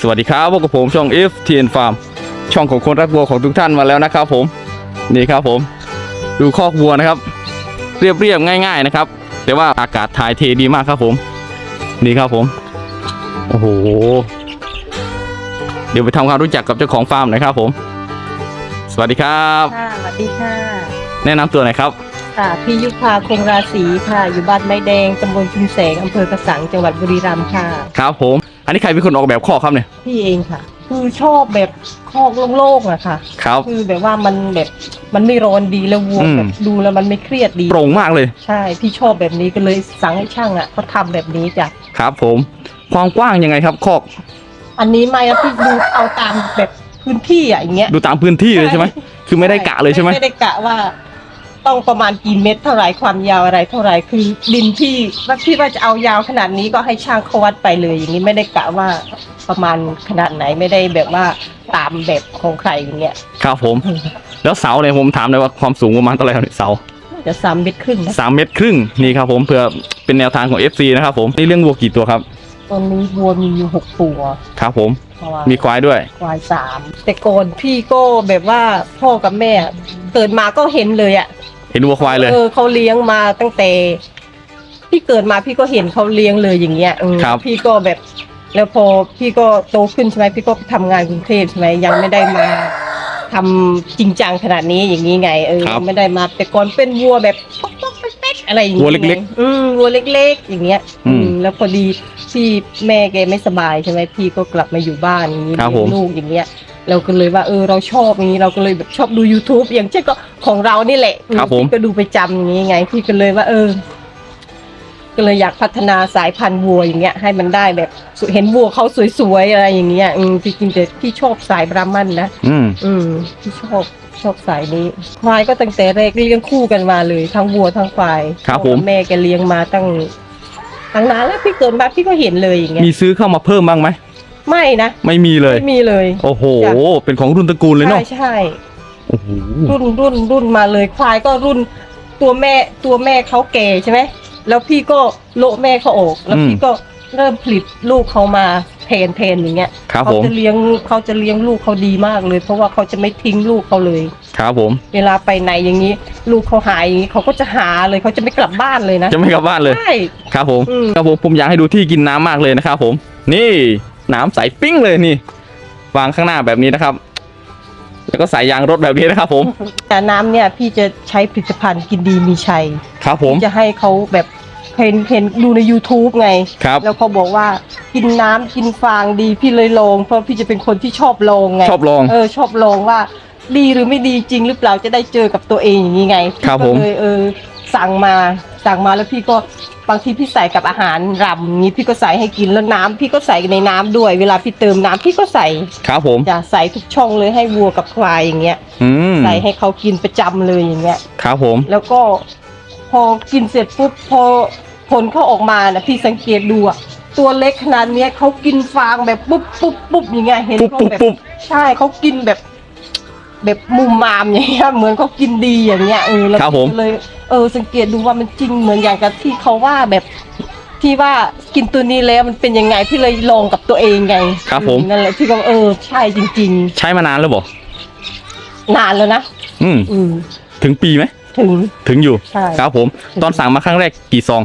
สวัสดีครับพบกับผมช่อง F T N Farm ช่องของคนรักวัวของทุกท่านมาแล้วนะครับผมนี่ครับผม ดูคอกวัวนะครับ เรียบเรียบๆง่าย ๆนะครับ แต่ว่าอากาศถ่ายเทดีมากครับผม นี่ครับผมโอ้โหเดี๋ยวไปทำความรู้จักกับเจ้าของฟาร์มหน่อยครับผม สวัสดีครับ ค่ะสวัสดีค่ะแนะนำตัวหน่อยครับค่ะพี่ยุพาคงราศีค่ะ อยู่บ้านไม้แดงตำบลชุมแสงอำเภอกระสังจังหวัดบุรีรัมย์ค่ะ ครับผม อันนี้ใครเป็นคนออกแบบคอกครับเนี่ย พี่เองค่ะ คือชอบแบบคอกโล่งๆอะค่ะ ครับ คือแบบว่ามันแบบมันไม่ร้อนดีแล้ววัวอืม แบบดูแล้วมันไม่เครียดดี โปร่งมากเลย ใช่ พี่ชอบแบบนี้ก็เลยสั่งให้ช่างอะเขาทำแบบนี้จ้ะ ครับผม ความกว้างยังไงครับคอก อันนี้ไม่อะพี่ดูเอาตามแบบพื้นที่อะอย่างเงี้ยดูตามพื้นที่เลยใช่ไหม คือไม่ได้กะเลยใช่ไหม ไม่ได้กะว่า ต้องประมาณกี่เมตรเท่าไหร่ความยาวอะไรเท่าไหร่คือ ดินที่ว่าพี่ว่าจะเอายาวขนาดนี้ก็ให้ช่างเขาวัดไปเลย อย่างนี้ไม่ได้กะว่าประมาณขนาดไหนไม่ได้แบบว่าตามแบบของใครอย่างเงี้ยครับผม แล้วเสาเนี่ยผมถามเลยว่าความสูงประมาณเท่าไหร่ครับเนี่ยเสาน่าจะสามเมตรครึ่งนะสามเมตรครึ่งนี่ครับผมเพื่อเป็นแนวทางของ FC นะครับผมนี่เรื่องวัวกี่ตัวครับตอนนี้วัวมีอยู่หกตัวครับผมเพราะว่ามีควายด้วย ควายสามแต่ก่อนพี่ก็แบบว่าพ่อกับแม่เกิดมาก็เห็นเลยอะ เห็นวัวควายเลย เออเขาเลี้ยงมาตั้งแต่พี่เกิดมาพี่ก็เห็นเขาเลี้ยงเลยอย่างเงี้ยเออครับ พี่ก็แบบ แล้วพอพี่ก็โตขึ้นใช่ไหมพี่ก็ไปทำงานกรุงเทพใช่ไหมยังไม่ได้มาทำจริงจังขนาดนี้อย่างนี้ไงเออครับไม่ได้มาแต่ก่อนเป็นวัวแบบป๊อกป๊อกเป๊กเป๊กอะไรอย่างวัเงี้วยเล็กๆอืมวัวเล็ก ๆ อย่างเงี้ย อืมแล้วพอดีพี่แม่แกไม่สบายใช่ไหมพี่ก็กลับมาอยู่บ้านอย่างนี้ครับเลี้ยผมงลูกอย่างเงี้ย เราก็เลยว่าเออเราชอบอย่างนี้เราก็เลยแบบชอบดู YouTube อย่างเช่นก็ของเรานี่แหละครับผม พี่ก็ดูไปจำอย่างนี้ไงพี่ก็เลยว่าเออ ก็เลยอยากพัฒนาสายพันธุ์วัวอย่างเงี้ย ให้มันได้แบบสวยเห็นวัวเขาสวยๆอะไรอย่างเงี้ยอืมจริงๆแต่พี่ชอบสายบราหมันนะ อืม อืมพี่ชอบชอบสายนี้ ควายก็ตั้งแต่แรกเลี้ยงคู่กันมาเลย ทั้งวัวทั้งควายครับผม พ่อกัแม่แกเลี้ยงมาตั้งตั้งนานแล้วพี่เกิดมาพี่ก็เห็นเลยอย่างเงี้ยมีซื้อเข้ามาเพิ่มบ้างไหม ไม่นะไม่มีเลย ไม่มีเลยโอ้โหจ้ะเป็นของรุ่นตระกูลเลยเนาะใช่ใช่โอ้โหรุ่นรุ่นรุ่นมาเลยควายก็รุ่นตัวแม่ตัวแม่เขาแก่ใช่ไหมแล้วพี่ก็โละแม่เขาออก แล้วพี่ก็เริ่มผลิตลูกเขามาเพนเพนอย่างเงี้ยครับเขาผมจะเลี้ยงเขาจะเลี้ยงลูกเขาดีมากเลย เพราะว่าเขาจะไม่ทิ้งลูกเขาเลย ครับผม เวลาไปไหนอย่างนี้ ลูกเขาหายอย่างนี้เขาก็จะหาเลยเขาจะไม่กลับบ้านเลยนะจะไม่กลับบ้านเลย ใช่ ครับผมอืม ครับผมผมอยากให้ดูที่กินน้ำมากเลยนะครับผม นี่ น้ำใสปิ้งเลยนี่ วางข้างหน้าแบบนี้นะครับ แล้วก็ใส่ยางรถแบบนี้นะครับผมแต่น้ำเนี่ยพี่จะใช้ผลิตภัณฑ์กินดีมีชัยครับผม จะให้เขาแบบเห็นเห็นดูใน YouTube ไง ครับ แล้วเขาบอกว่ากินน้ำกินฟางดีพี่เลยลอง เพราะพี่จะเป็นคนที่ชอบลองไง ชอบลอง เออชอบลองว่าดีหรือไม่ดีจริงหรือเปล่าจะได้เจอกับตัวเองอย่างนี้ไงครับพี่ผม ก็เลยเออ สั่งมาสั่งมาแล้วพี่ก็บางทีพี่ใส่กับอาหารรำอย่างนี้พี่ก็ใส่ให้กินแล้วน้ำพี่ก็ใส่ในน้ำด้วย เวลาพี่เติมน้ำพี่ก็ใส่ครับผม จะใส่ทุกช่องเลยให้วัวกับควายอย่างเงี้ยอืมใส่ให้เขากินประจำเลยอย่างเงี้ย ครับผม แล้วก็พอกินเสร็จปุ๊บพอผลเขาออกมานะพี่สังเกตดูอะตัวเล็กขนาดเนี้ยเขากินฟางแบบปุ๊บปุ๊บปุ๊บอย่างเงี้ยเห็นปุ๊บเขาปุ๊บแบบปุ๊บใช่เขากินแบบ แบบมุมมามอย่างเงี้ยเหมือนเขากินดีอย่างเงี้ยเออแล้วครับผมพี่ก็เลยเออสังเกตดูว่ามันจริงเหมือนอย่างกับที่เขาว่าแบบที่ว่ากินตัวนี้แล้วมันเป็นยังไงพี่เลยลองกับตัวเองไงครับผมอืนั่นแหละพี่ก็เออใช่จริง ใช้มานานแล้วบ่ๆ นานแล้วนะอืม อืมถึงปีไหม ถึง ถึงอยู่ ใช่ ครับผม ตอนสั่งมาครั้งแรกกี่ซอง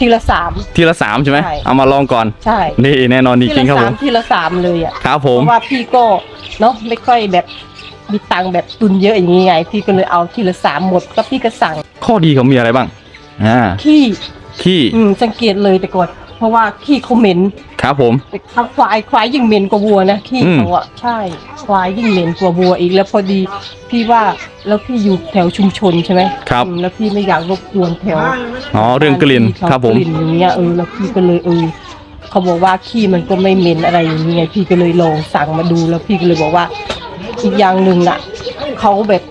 ทีละสาม ทีละสามใช่ไหม ใช่ เอามาลองก่อน ใช่นี่แน่นอนจทีริละงๆครับผสามม ทีละสามเลยอะ ครับผเพม ราะว่าพี่ก็เนาะไม่ค่อยแบบ มีตังค์แบบตุนเยอะอย่างนี้ไง พี่ก็เลยเอาทีละสามหมดก็พี่ก็สั่งข้อดีเขามีอะไรบ้างอ่าขี้ขี้อืมสังเกตเลยแต่ก่อนเพราะว่าขี้เขาเหม็นครับผม แต่ทางควายควายยิ่งเหม็นกว่าวัวนะขี้อืม เขาอะใช่ ควายยิ่งเหม็นกว่าวัวอีกแล้วพอดีพี่ว่าแล้วพี่อยู่แถวชุมชนใช่ไหมครับ อืมแล้วพี่ไม่อยากรบกวนแถว อ๋อเรื่องกลิ่นที่เขาครับผม กลิ่นอย่างเงี้ยเออแล้วพี่ก็เลยเออเขาบอกว่าขี้มันก็ไม่เหม็นอะไรอย่างเงี้ยพี่ก็เลยลองสั่งมาดูแล้วพี่ก็เลยบอกว่า อีกอย่างหนึ่งน่ะเขาแบบ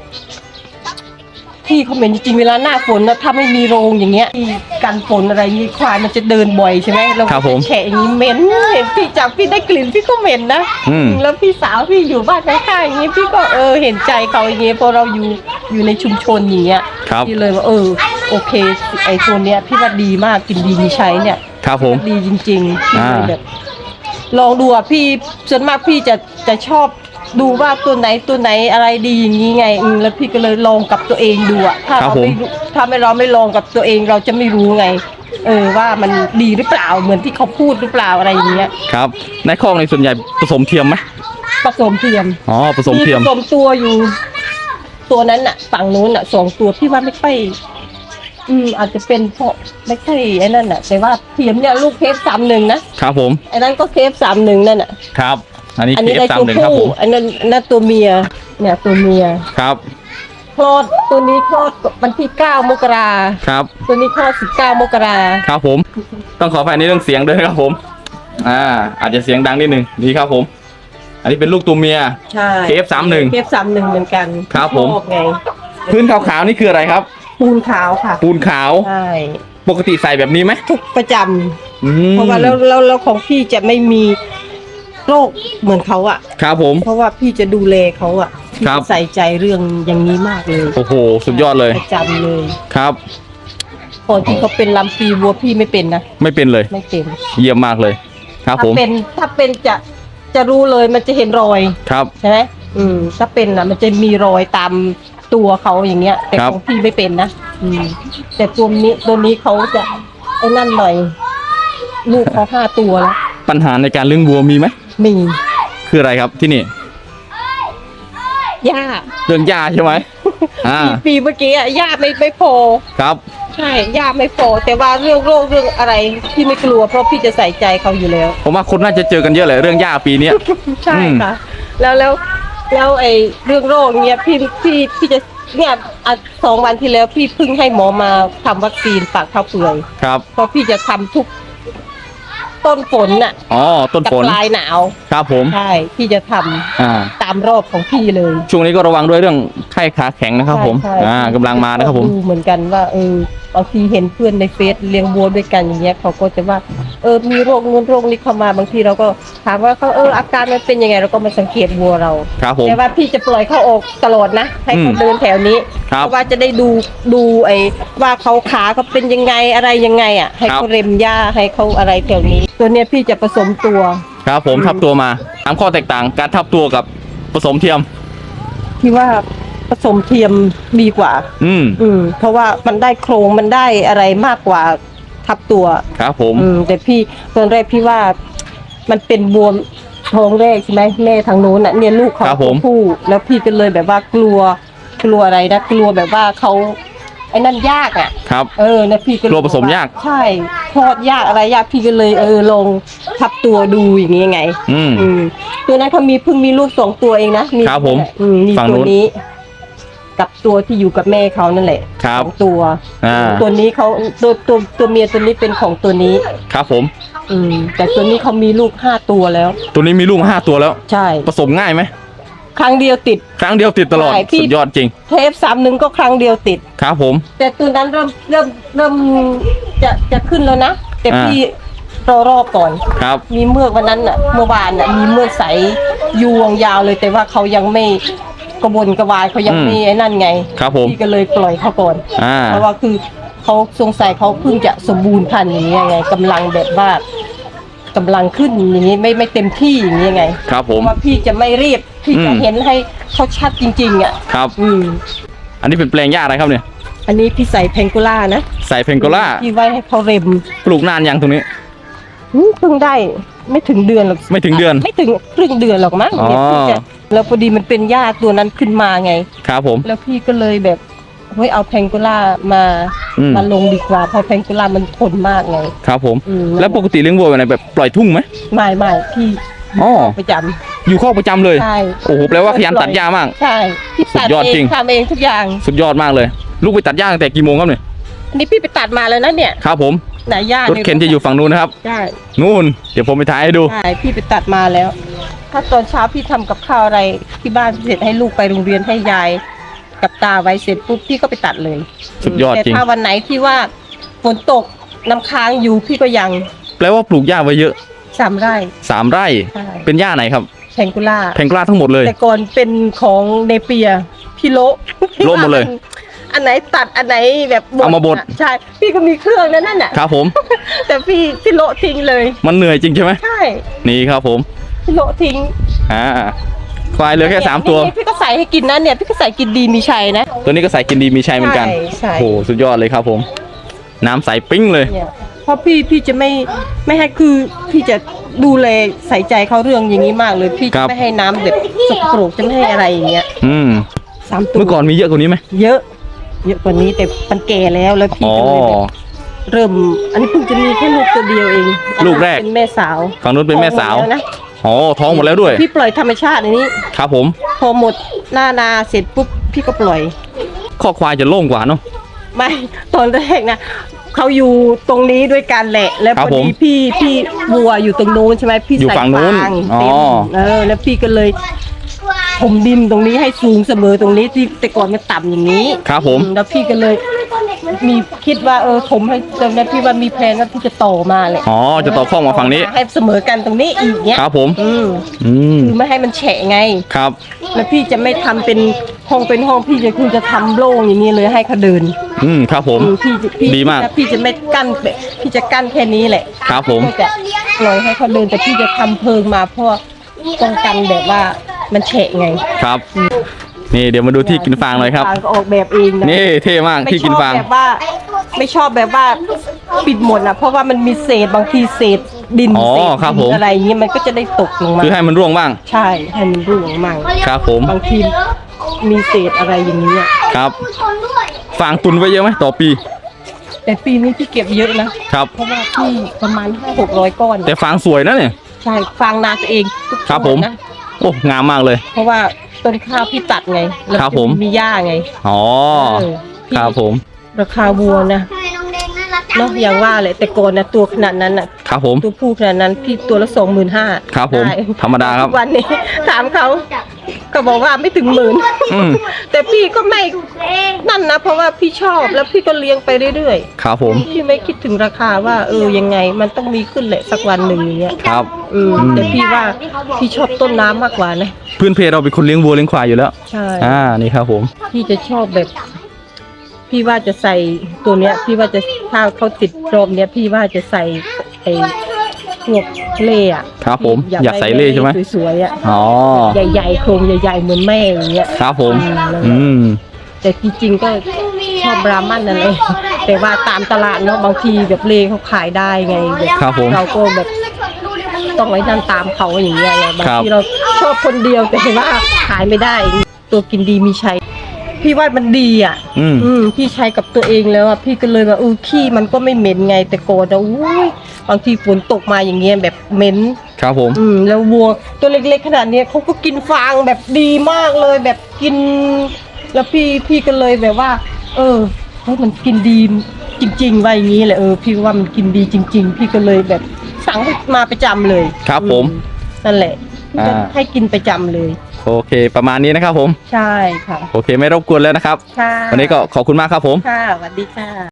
ที่เขาเหม็นจริงๆเวลาหน้าฝนนะถ้าไม่มีโรงอย่างเงี้ยที่กันฝนอะไรนี้ควายมันจะเดินบ่อยใช่ไหมแล้วครับผมแฉะอย่างนี้เหม็นเห็นพี่จากพี่ได้กลิ่นพี่ก็เหม็นนะอืม แล้วพี่สาวพี่อยู่บ้านข้างๆอย่างนี้พี่ก็เออเห็นใจเขาอย่างเงี้ยเพราะเราอยู่อยู่ในชุมชนอย่างเงี้ยครับ พี่เลยว่าเออโอเคไอ้ตัวเนี้ยพี่ว่าดีมากกินดีมีใช้เนี่ย ครับผม ดีจริงๆพี่เลยอ่าแบบลองดูอะพี่ส่วนมากพี่จะจะชอบ ดูว่าตัวไหนตัวไหนอะไรดีอย่างนี้ไงอืมแล้วพี่ก็เลยลองกับตัวเองดูอะถ้าครับเราผม ไม่รู้ถ้าไม่เราไม่ลองกับตัวเองเราจะไม่รู้ไง เออว่ามันดีหรือเปล่าเหมือนที่เขาพูดหรือเปล่าอะไรอย่างเงี้ยครับในคอกในส่วนใหญ่ผสมเทียมไหมผสมเทียม อ๋อผสมเทียม ผสมตัวอยู่ ตัวนั้นอะ ฝั่งนู้นอะสองตัวพี่ว่าไม่ค่อยอืม อาจจะเป็นเพราะไม่ใช่ไอ้นั่นอะ แต่ว่าเทียมเนี่ยลูกเคฟสามหนึ่งนะครับผมไอ้นั่นก็เคฟสามหนึ่งนั่นอะ ครับ อันนี้ อันเคนี้ฟได้สามตัวหนึ่งครับผผู้มอันนั้นอันนั่นตัวเมีย เนี่ยตัวเมียครับคลอดตัวนี้คลอดวันที่เก้ามกราครับ ตัวนี้คลอดสิบเก้ามกราครับผม ต้องขออภัยในเรื่องเสียงด้วยนะครับผม อ่า อาจจะเสียงดังนิดนึงนี่ครับผม อันนี้เป็นลูกตัวเมีย ใช่ KF31 เคฟสามหนึ่งเหมือนกันครับผม ชอบไงพื้นขาวๆนี่คืออะไรครับ ปูนขาวค่ะปูนขาวใช่ปกติใส่แบบนี้ไหมทุกประจำอืมเพราะว่าแล้วแล้วแล้วของพี่จะไม่มี โรคเหมือนเขาอะครับผม เพราะว่าพี่จะดูแลเขาอะพี่ครับจะใส่ใจเรื่องอย่างนี้มากเลยโอ้โห สุดยอดเลยประจำเลยครับก่อนที่เขาเป็นลำปีวัวพี่ไม่เป็นนะไม่เป็นเลย ไม่เป็นเยี่ยมมากเลย ครับถ้าผมเป็นถ้าเป็นจะจะรู้เลยมันจะเห็นรอย ครับ ใช่ไหมอืม ถ้าเป็นอะมันจะมีรอยตามตัวเขาอย่างเงี้ย แต่ครับ ของพี่ไม่เป็นนะ อืม แต่ตัวนี้ตัวนี้เขาจะไอ้นั่นหน่อย ลูกเขาห้าตัวแล้วปัญหาในการเลี้ยงวัวมีไหม มีคืออะไรครับที่นี่หญ้าเรื่องหญ้าใช่ไหมอ่าปีปีเมื่อกี้อะหญ้าไม่ไม่พอครับใช่หญ้าไม่พอแต่ว่าเรื่องโรคเรื่องอะไรพี่ไม่กลัวเพราะพี่จะใส่ใจเขาอยู่แล้วผมว่าคนน่าจะเจอกันเยอะเลยเรื่องหญ้าปีเนี้ยใช่อืมค่ะ แล้วแล้วแล้วไอ้เรื่องโรคเนี้ยพี่พี่พี่จะเนี่ยอะสองวันที่แล้วพี่เพิ่งให้หมอมาทำวัคซีนปากเท้าเปื่อยครับเพราะพี่จะทำทุก ต้นฝนน่ะอ๋อต้นกับฝนปลายหนาวครับผมใช่พี่จะทำอ่า ตามรอบของพี่เลยช่วงนี้ก็ระวังด้วยเรื่องไข้ขาแข็งนะครับ ผมใช่อ่ากำลังมานะครับผมดูเหมือนกันว่าเออบางทีเห็นเพื่อนในเฟซเลี้ยงวัวด้วยกันอย่างเงี้ยเขาก็จะว่าเออมีโรคนู้นโรคนี้เข้ามาบางทีเราก็ถามว่าเขาเอออาการมันเป็นยังไงเราก็มาสังเกตวัวเรา ครับผม แต่ว่าพี่จะปล่อยเขาออกตลอดนะ ให้เขาอืมเดินแถวนี้ครับเพราะว่าจะได้ดูดูไอ้ว่าเขาขาเขาเป็นยังไงอะไรยังไงอะให้ครับเขาเร็มหญ้าให้เขาอะไรแถวนี้ตัวเนี้ยพี่จะผสมตัว ครับ ผมอืมทับตัวมาตามข้อแตกต่าง การทับตัวกับผสมเทียม ที่ว่าผสมเทียมดีกว่า อืม อืม เพราะว่ามันได้โครงมันได้อะไรมากกว่าทับตัวครับผม อืมแต่พี่ตอนแรกพี่ว่ามันเป็นบวมท้องแรกใช่ไหมแม่ทางโน้นอะเนี่ยลูกเขาครับผมตัวผู้ แล้วพี่ก็เลยแบบว่ากลัวกลัวอะไรนะกลัวแบบว่าเขา ไอ้นั่นยากอะ ครับ เออนะพี่ก็เยกลัวผสมบอกยาก ใช่คลอดยากอะไรยากพี่ก็เลยเออลองทับตัวดูอย่างนี้ไง อืม อืมตัวนั้นเขามีเพิ่งมีลูกสองตัวเองนะมีครับผมอืมมีฝั่งตัวนู้นนี้ กับตัวที่อยู่กับแม่เขานั่นแหละครับสองตัวอ่า ตัวนี้เขาตัวตัวตัวเมียตัวนี้เป็นของตัวนี้ ครับผม อืมแต่ตัวนี้เขามีลูกห้าตัวแล้ว ตัวนี้มีลูกมาห้าตัวแล้ว ใช่ ผสมง่ายไหม ครั้งเดียวติด ครั้งเดียวติดตลอด ใช่พี่ สุดยอดจริง เทปสามหนึ่งก็ครั้งเดียวติด ครับผม แต่ตัวนั้นเริ่มเริ่มเริ่มจะจะขึ้นแล้วนะ แต่อ่า พี่รอรอบก่อน ครับ มีเมือกวันนั้นน่ะเมื่อวานน่ะมีเมือกใสยวงยาวเลยแต่ว่าเขายังไม่กระวนกระวายเขายังไม่ไอ้นั่นไงครับผม พี่ก็เลยปล่อยเขาก่อน อ่า เพราะว่าคือเขาสงสัยเขาเพิ่งจะสมบูรณ์พันธุ์อย่างนี้ยไงกำลังแบบว่ากำลังขึ้นอย่างนี้ไม่ไม่เต็มที่อย่างนี้ไงครับผเพม ราะว่าพี่จะไม่รีบ พี่จะอืมเห็นให้เขาชัดจริง ๆ อะ ครับ อืม อันนี้เป็นแปลงหญ้าอะไรครับเนี่ย อันนี้พี่ใส่เพงกุล่านะ ใส่เพนโกล่า พี่ไว้ให้เขาเร็มปลูกนานยังตรงนี้ อืมเพิ่งได้ไม่ถึงเดือนหรอกไม่ถึงเดือนไม่ถึงครึ่งเดือนหรอกมั้งอ๋อ เนี่ยพี่จะแล้วพอดีมันเป็นหญ้าตัวนั้นขึ้นมาไง ครับผม แล้วพี่ก็เลยแบบเฮ้ยเอาแพงกุล่ามาอืม มาลงดีกว่าเพราะแพงกุล่ามันทนมากไง ครับผม อืม แล้วปกติเลี้ยงวัวแบบไหนแบบปล่อยทุ่งไหมไม่ไม่พี่อ๋อประจำ อยู่คอกประจำเลย ใช่โอ้โหแปลว่าขยันตัดหญ้ามาก ใช่พี่ตัดสุดยอดเอจริง งทำเองทุกอย่าง สุดยอดมากเลย ลูกไปตัดหญ้าตั้งแต่กี่โมงครับเนี่ยอันนี้พี่ไปตัดมาแล้วนะเนี่ยครับผมไหนหญ้ารถเข็นจะอยู่ฝั่งนู้นนะครับใช่นู่นเดี๋ยวผมไปถ่ายให้ดู ใช่พี่ไปตัดมาแล้ว ถ้าตอนเช้าพี่ทำกับข้าวอะไรที่บ้านเสร็จให้ลูกไปโรงเรียนให้ยาย กับตาไว้เสร็จปุ๊บพี่ก็ไปตัดเลยสุดยอดแต่จริง ถ้าวันไหนที่ว่าฝนตกน้ำค้างอยู่พี่ก็ยังแปลว่าปลูกหญ้าไว้เยอะสามไร่สามไร่ ใช่เป็นหญ้าไหนครับ แพงกุล่าแพงกล้าทั้งหมดเลย แต่ก่อนเป็นของเนเปียพี่โละโละหมดเลย อันไหนตัดอันไหนแบบเอามาบดะใช่ พี่ก็มีเครื่องนั้นนั่นน่ะครับผม แต่พี่พี่โละทิ้งเลย มันเหนื่อยจริงใช่ไหมใช่ นี่ครับผม พี่โละทิ้ง อ่าควายเหลือแค่สามตัวนี่พี่ก็ใส่ให้กินนะเนี่ยพี่ก็ใส่กินดีมีชัยนะ ตัวนี้ก็ใส่กินดีมีชัยเหมือนกัน ใช่ใช่โอ้โหสุดยอดเลยครับผม น้ำใสปิ้งเลยเนี่ยเพราะพี่พี่จะไม่ไม่ให้คือพี่จะ ดูแลใส่ใจเขาเรื่องอย่างนี้มากเลยพี่ครัจะบ ไม่ให้น้ำแบบสกปรกจะไม่ให้อะไรอย่างเงี้ยอืมสามตัวเมื่อก่อนมีเยอะกว่านี้ไหมเยอะ เยอะกว่านี้แต่มันแก่แล้วแล้วพี่อ๋อ ก็เลยแบบเริ่ม อันนี้เพิ่งจะมีแค่ลูกตัวเดียวเองลูกแรก เป็นแม่สาวฝั่งนู้นเป็นแม่สาวท้องหดล้นะอ๋อท้องหมดแล้วด้วย พี่ปล่อยธรรมชาติอันนี้ ครับผมพอหมดหน้านาเสร็จปุ๊บพี่ก็ปล่อย ข้อควายจะโล่งกว่าเนาะไม่ตอนแรกนะ เขาอยู่ตรงนี้ด้วยกันแหละ แล้วครัพบอผมดีพี่พี่วัวอยู่ตรงนู้นใช่ไหมพี่อยู่ใส่ฝั่งนู้นฟางอ๋อ เต็มเออ แล้วพี่ก็เลยผมดินตรงนี้ให้สูงเสมอตรงนี้ที่แต่ก่อนมันต่ำอย่างนี้ครับผม อืแล้วพี่ก็เลย มีคิดว่าเออผมให้ตรงนี้พี่ว่ามีแพลนว่าพี่จะต่อมาแหละอ๋อจะต่อข้องมาฝั่งนี้ให้เสมอกันตรงนี้อีกเนี้ยครับผม อืมอืมคือไม่ให้มันแฉะไงครับ แล้วพี่จะไม่ทำเป็นห้องเป็นห้องพี่จะคือจะทำโล่งอย่างนี้เลยให้เขาเดินอืมครับผม อืมพี่จะพี่ดีมาก พี่จะไม่กั้นแบบพี่จะกั้นแค่นี้แหละ ครับผม ก็จะปล่อยให้เขาเดินแต่พี่จะทำเพิงมาเพราะป้องกันแบบว่ามันแฉะไง ครับ นี่เดี๋ยวมาดูที่กินฟางหน่อยครับ ฟางก็ออกแบบเองนะนี่เท่มากไม่ที่ชกินอบฟางแบบว่า ไม่ชอบแบบว่าปิดหมดนะเพราะว่ามันมีเศษบางทีเศษดินอ๋อเศษครับดิผมนอะไรอย่างเงี้ยมันก็จะได้ตกลงมาคือให้มันร่วงบ้าง ใช่ให้มันร่วงมั่งครับผม บางทีมีเศษอะไรอย่างนี้อะครับฟางตุนไว้เยอะไหมต่อปี แต่ปีนี้พี่เก็บเยอะนะครับ เพราะว่าพี่ประมาณห้าหกร้อยก้อนแต่ฟางสวยนะเนี่ย ใช่ฟางนาตัวเองทุกครับต้นผม นะโอ้งามมากเลย เพราะว่า ต้นข้าวพี่ตัดไงแล้วครับผม มีหญ้าไงอ๋อเออพี่ครับผมราคาวัวนะทำไมน้องแดงน่ารักจังเนาะอย่างว่าเลยแต่ก่อนนะตัวขนาดนั้นน่ะ ครับผม ตัวผู้ขนาดนั้นพี่ตัวละสองหมื่นห้าครับผมธรรมดาครับ วันนี้ถามเขา ก็บอกว่าไม่ถึงหมื่นอืมแต่พี่ก็ไม่นั่นนะ เพราะว่าพี่ชอบแล้วพี่ก็เลี้ยงไปเรื่อยครับผม ๆพี่ไม่คิดถึงราคาว่าเออยังไง มันต้องมีขึ้นแหละสักวันหนึ่งอย่างเงี้ยครับ อืมแต่พี่ว่าพี่ชอบต้นน้ำมากกว่านะพื้นเพเราเป็นคนเลี้ยงวัวเลี้ยงควายอยู่แล้ว ใช่ อ่านี่ครับผม พี่จะชอบแบบ พี่ว่าจะใส่ตัวเนี้ย พี่ว่าจะถ้าเขาติดรอบเนี้ย พี่ว่าจะใส่ไอ้ พวกเล่อะครับผมพี่อยากใส่เล่ใช่ไหมสวยๆอะอ๋อใหญ่ๆโครงใหญ่ๆเหมือนแม่อย่างเงี้ยครับผม อือืมมแต่จริงๆก็ชอบบรามันนั่นเองแต่ว่าตามตลาดเนาะบางทีแบบเล่เขาขายได้ไงแบบครับผมเราก็แบบต้องไว้นั่นตามเขาอย่างเงี้ยไงบางครับทีเราชอบคนเดียวแต่ว่าขายไม่ได้ ตัวกินดีมีชัย พี่ว่ามันดีอะ อืม อืมพี่ใช้กับตัวเองแล้วอะพี่ก็เลยว่าเออขี้มันก็ไม่เหม็นไงแต่โกอนอะอุ้ยบางทีฝนตกมาอย่างเงี้ยแบบเหม็น ครับผม อืมแล้ววัวตัวเล็กๆขนาดเนี้ยเขาก็กินฟางแบบดีมากเลยแบบกิน แล้วพี่พี่ก็เลยแบบว่า เออเฮ้ยมันกินดีจริงๆว่าอย่างนี้แหละเออพี่ว่ามันกินดีจริง ๆ พี่ก็เลยแบบสั่งให้มาประจำเลยครับผมอืนั่นแหละพี่ก็อ่า ให้กินประจำเลย โอเค ประมาณนี้นะครับผม ใช่ค่ะ โอเค ไม่รบกวนแล้วนะครับ ค่ะวันนี้ก็ขอบคุณมากครับผม ค่ะสวัสดีค่ะ